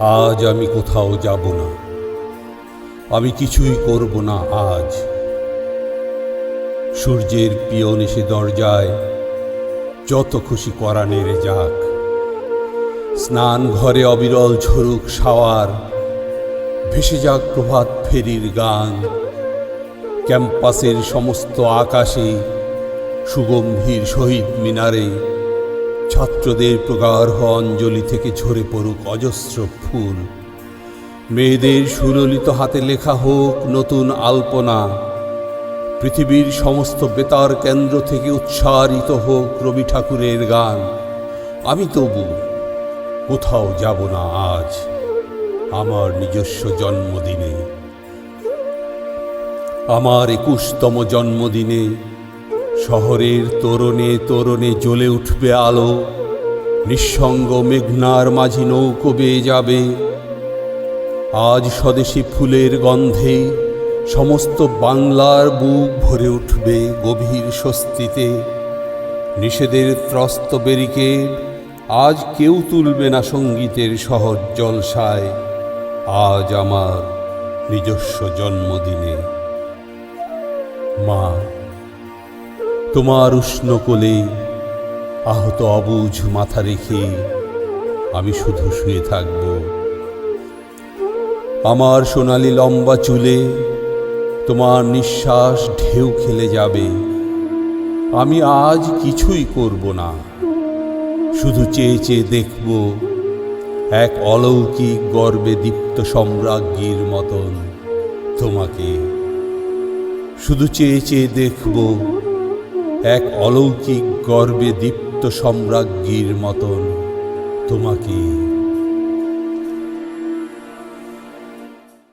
আজ আমি কোথাও যাব না। আমি কিছুই করব না আজ। সূর্যের পিয়ন এসে দরজায় যত খুশি করা নেড়ে যাক। স্নান ঘরে অবিরল ঝরুক সাওয়ার ভেসে যাক প্রভাত ফেরির গান। ক্যাম্পাসের সমস্ত আকাশে সুগম্ভীর শহীদ মিনারে ছাত্রদের প্রগাঢ় অঞ্জলি থেকে ঝরে পড়ুক অজস্র ফুল। মেয়েদের সুললিত হাতে লেখা হোক নতুন আলপনা। পৃথিবীর সমস্ত বেতার কেন্দ্র থেকে উচ্চারিত হোক রবি ঠাকুরের গান। আমি তবু কোথাও যাব না আজ আমার নিজস্ব জন্মদিনে। আমার একুশতম জন্মদিনে শহরের তোরণে তোরণে জ্বলে উঠবে আলো। নিঃসঙ্গ মেঘনার মাঝি নৌকো বেয়ে যাবে। আজ স্বদেশী ফুলের গন্ধে সমস্ত বাংলার বুক ভরে উঠবে গভীর স্বস্তিতে। নিষেধের ত্রস্ত বেরিকেড আজ কেউ তুলবে না সঙ্গীতের সহজ জলসায়। আজ আমার নিজস্ব জন্মদিনে। মা তোমার উষ্ণ কোলে আহত অবুঝ মাথা রেখে আমি শুধু শুয়ে থাকব। আমার সোনালি লম্বা চুলে তোমার নিঃশ্বাস ঢেউ খেলে যাবে। আমি আজ কিছুই করব না, শুধু চেয়ে চেয়ে দেখব এক অলৌকিক গর্বে দীপ্ত সম্রাজ্ঞীর মতন তোমাকে। শুধু চেয়ে চেয়ে দেখব এক অলৌকিক গর্বে দীপ্ত সম্রাজ্ঞীর মতন তোমাকে